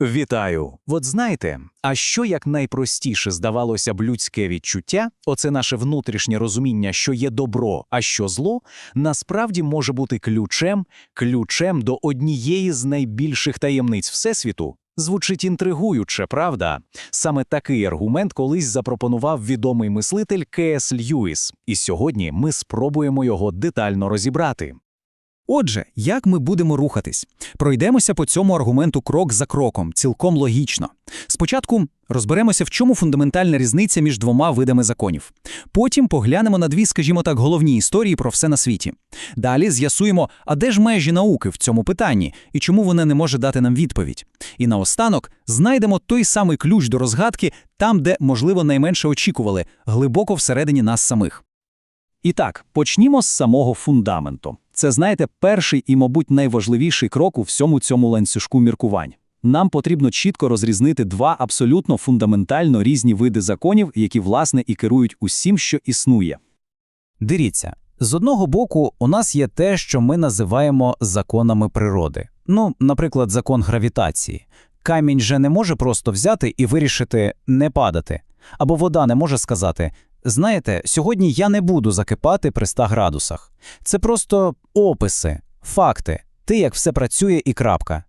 Вітаю! От знаєте, а що як найпростіше здавалося б людське відчуття, оце наше внутрішнє розуміння, що є добро, а що зло, насправді може бути ключем, ключем до однієї з найбільших таємниць Всесвіту. Звучить інтригуюче, правда? Саме такий аргумент колись запропонував відомий мислитель К.С. Льюіс, і сьогодні ми спробуємо його детально розібрати. Отже, як ми будемо рухатись? Пройдемося по цьому аргументу крок за кроком, цілком логічно. Спочатку розберемося, в чому фундаментальна різниця між двома видами законів. Потім поглянемо на дві, скажімо так, головні історії про все на світі. Далі з'ясуємо, а де ж межі науки в цьому питанні і чому вона не може дати нам відповідь. І наостанок знайдемо той самий ключ до розгадки там, де, можливо, найменше очікували, глибоко всередині нас самих. І так, почнімо з самого фундаменту. Це, знаєте, перший і, мабуть, найважливіший крок у всьому цьому ланцюжку міркувань. Нам потрібно чітко розрізнити два абсолютно фундаментально різні види законів, які, власне, і керують усім, що існує. Дивіться, з одного боку, у нас є те, що ми називаємо законами природи. Ну, наприклад, закон гравітації. Камінь же не може просто взяти і вирішити не падати. Або вода не може сказати: знаєте, сьогодні я не буду закипати при 100 градусах. Це просто описи, факти, те, як все працює і крапка.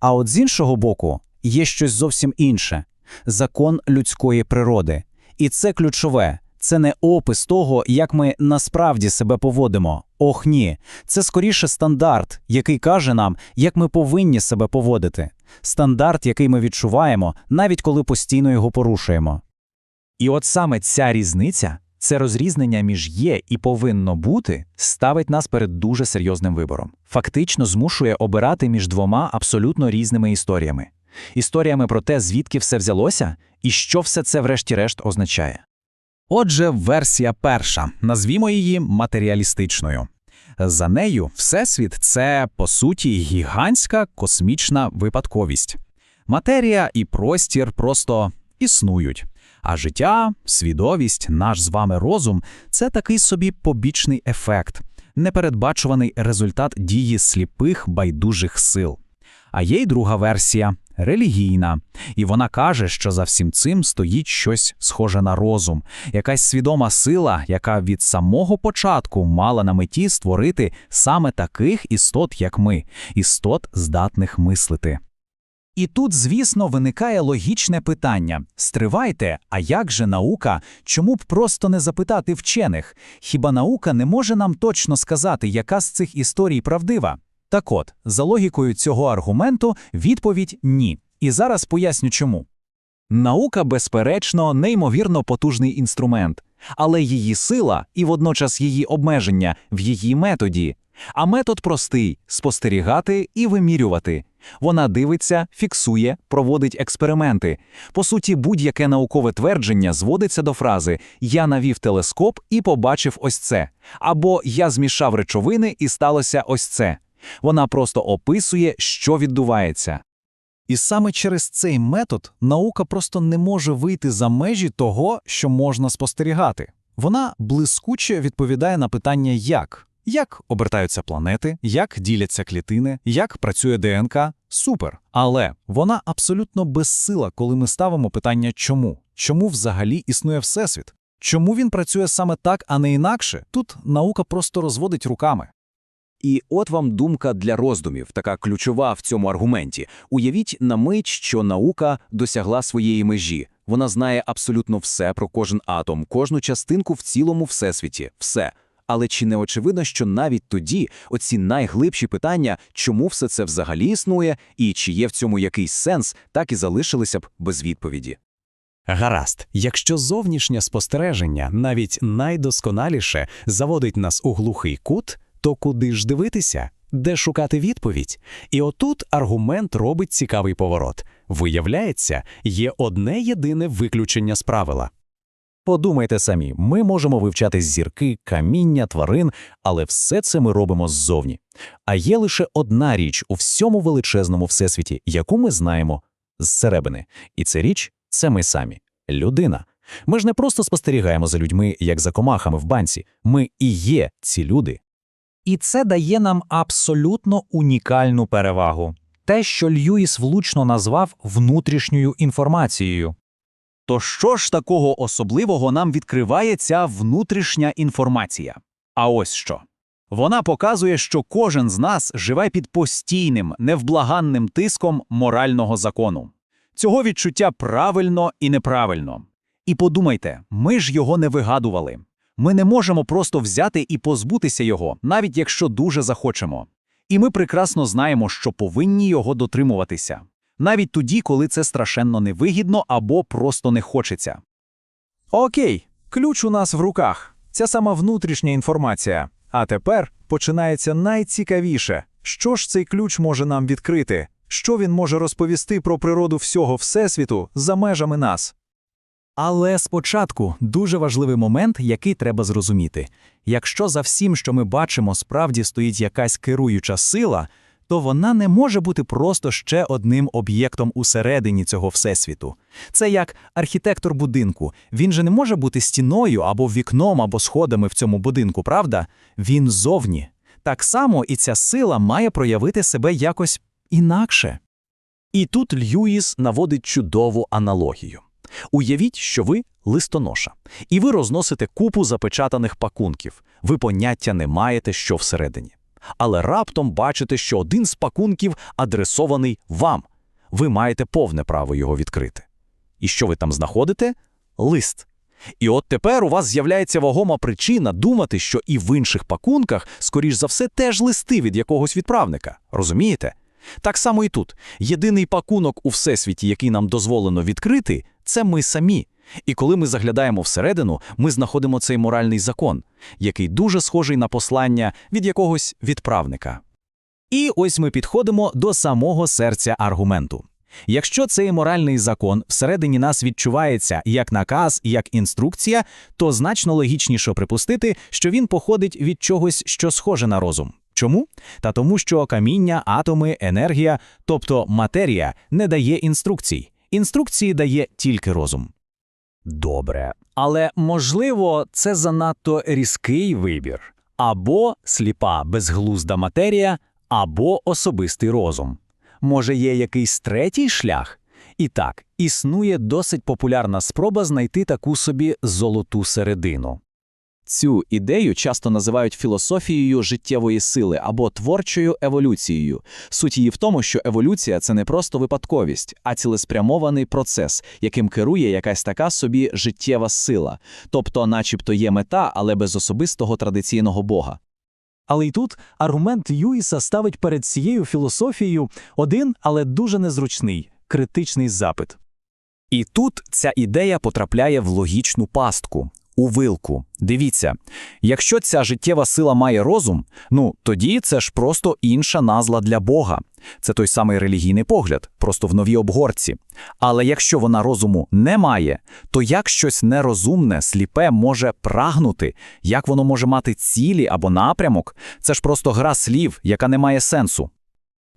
А от з іншого боку, є щось зовсім інше закон людської природи. І це ключове. Це не опис того, як ми насправді себе поводимо. Ох ні, це скоріше стандарт, який каже нам, як ми повинні себе поводити. Стандарт, який ми відчуваємо, навіть коли постійно його порушуємо. І от саме ця різниця, це розрізнення між є і повинно бути, ставить нас перед дуже серйозним вибором. Фактично змушує обирати між двома абсолютно різними історіями. Історіями про те, звідки все взялося, і що все це врешті-решт означає. Отже, версія перша, назвімо її матеріалістичною. За нею, Всесвіт це, по суті, гігантська космічна випадковість. Матерія і простір просто існують. А життя, свідовість, наш з вами розум це такий собі побічний ефект, непередбачуваний результат дії сліпих байдужих сил. А є й друга версія релігійна, і вона каже, що за всім цим стоїть щось схоже на розум, якась свідома сила, яка від самого початку мала на меті створити саме таких істот, як ми, істот, здатних мислити. І тут, звісно, виникає логічне питання: стривайте, а як же наука? Чому б просто не запитати вчених? Хіба наука не може нам точно сказати, яка з цих історій правдива? Так от, за логікою цього аргументу, відповідь ні. І зараз поясню чому. Наука, безперечно, неймовірно потужний інструмент, але її сила і водночас її обмеження в її методі. А метод простий спостерігати і вимірювати. Вона дивиться, фіксує, проводить експерименти. По суті, будь-яке наукове твердження зводиться до фрази Я навів телескоп і побачив ось це. Або Я змішав речовини і сталося ось це. Вона просто описує, що відбувається. І саме через цей метод наука просто не може вийти за межі того, що можна спостерігати. Вона блискуче відповідає на питання як. Як обертаються планети, як діляться клітини, як працює ДНК супер. Але вона абсолютно безсила, коли ми ставимо питання чому? Чому взагалі існує Всесвіт? Чому він працює саме так, а не інакше? Тут наука просто розводить руками. І от вам думка для роздумів, така ключова в цьому аргументі. Уявіть на мить, що наука досягла своєї межі. Вона знає абсолютно все про кожен атом, кожну частинку в цілому всесвіті, все. Але чи не очевидно, що навіть тоді оці найглибші питання, чому все це взагалі існує, і чи є в цьому якийсь сенс, так і залишилися б без відповіді. Гаразд, якщо зовнішнє спостереження, навіть найдосконаліше, заводить нас у глухий кут, то куди ж дивитися? Де шукати відповідь? І отут аргумент робить цікавий поворот. Виявляється, є одне єдине виключення з правила. Подумайте самі, ми можемо вивчати зірки, каміння, тварин, але все це ми робимо ззовні. А є лише одна річ у всьому величезному всесвіті, яку ми знаємо зсередини. І ця річ це ми самі, людина. Ми ж не просто спостерігаємо за людьми, як за комахами в банці. Ми і є ці люди. І це дає нам абсолютно унікальну перевагу. те, що Льюіс влучно назвав внутрішньою інформацією. То що ж такого особливого нам відкриває ця внутрішня інформація? А ось що. Вона показує, що кожен з нас живе під постійним, невблаганним тиском морального закону. Цього відчуття правильно і неправильно. І подумайте, ми ж його не вигадували. Ми не можемо просто взяти і позбутися його, навіть якщо дуже захочемо. І ми прекрасно знаємо, що повинні його дотримуватися. Навіть тоді, коли це страшенно невигідно або просто не хочеться. Окей, ключ у нас в руках. Ця сама внутрішня інформація. А тепер починається найцікавіше. Що ж цей ключ може нам відкрити? Що він може розповісти про природу всього Всесвіту за межами нас? Але спочатку дуже важливий момент, який треба зрозуміти. Якщо за всім, що ми бачимо, справді стоїть якась керуюча сила, то вона не може бути просто ще одним об'єктом усередині цього всесвіту. Це як архітектор будинку. Він же не може бути стіною або вікном, або сходами в цьому будинку, правда? Він зовні. Так само і ця сила має проявити себе якось інакше. І тут Льюіс наводить чудову аналогію. Уявіть, що ви листоноша, і ви розносите купу запечатаних пакунків. Ви поняття не маєте, що всередині. Але раптом бачите, що один з пакунків адресований вам. Ви маєте повне право його відкрити. І що ви там знаходите? Лист. І от тепер у вас з'являється вагома причина думати, що і в інших пакунках, скоріш за все, теж листи від якогось відправника. Розумієте? Так само і тут. Єдиний пакунок у всесвіті, який нам дозволено відкрити, це ми самі. І коли ми заглядаємо всередину, ми знаходимо цей моральний закон, який дуже схожий на послання від якогось відправника. І ось ми підходимо до самого серця аргументу. Якщо цей моральний закон всередині нас відчувається як наказ, як інструкція, то значно логічніше припустити, що він походить від чогось, що схоже на розум. Чому? Та тому, що каміння, атоми, енергія, тобто матерія, не дає інструкцій. Інструкції дає тільки розум. Добре, але можливо, це занадто різкий вибір або сліпа безглузда матерія, або особистий розум. Може, є якийсь третій шлях? І так, існує досить популярна спроба знайти таку собі золоту середину. Цю ідею часто називають філософією життєвої сили або творчою еволюцією. Суть її в тому, що еволюція це не просто випадковість, а цілеспрямований процес, яким керує якась така собі життєва сила, тобто, начебто, є мета, але без особистого традиційного бога. Але й тут аргумент Льюіса ставить перед цією філософією один, але дуже незручний критичний запит. І тут ця ідея потрапляє в логічну пастку. У вилку. Дивіться, якщо ця життєва сила має розум, ну тоді це ж просто інша назва для Бога. Це той самий релігійний погляд, просто в новій обгорці. Але якщо вона розуму не має, то як щось нерозумне, сліпе може прагнути, як воно може мати цілі або напрямок, це ж просто гра слів, яка не має сенсу.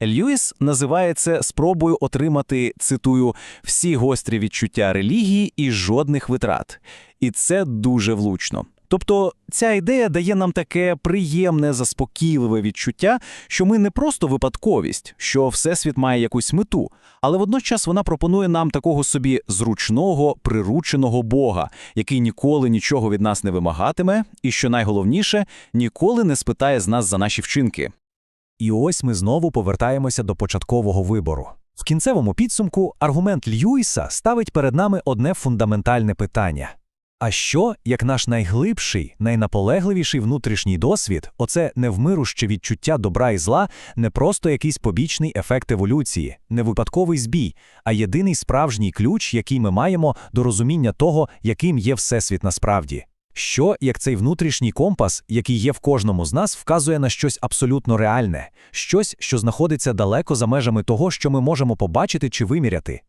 Льюіс називає це спробою отримати, цитую, всі гострі відчуття релігії і жодних витрат. І це дуже влучно. Тобто ця ідея дає нам таке приємне, заспокійливе відчуття, що ми не просто випадковість, що Всесвіт має якусь мету, але водночас вона пропонує нам такого собі зручного, прирученого Бога, який ніколи нічого від нас не вимагатиме, і, що найголовніше, ніколи не спитає з нас за наші вчинки. І ось ми знову повертаємося до початкового вибору. В кінцевому підсумку аргумент Льюіса ставить перед нами одне фундаментальне питання. А що, як наш найглибший, найнаполегливіший внутрішній досвід, оце невмируще відчуття добра і зла, не просто якийсь побічний ефект еволюції, не випадковий збій, а єдиний справжній ключ, який ми маємо до розуміння того, яким є Всесвіт насправді? Що, як цей внутрішній компас, який є в кожному з нас, вказує на щось абсолютно реальне, щось, що знаходиться далеко за межами того, що ми можемо побачити чи виміряти?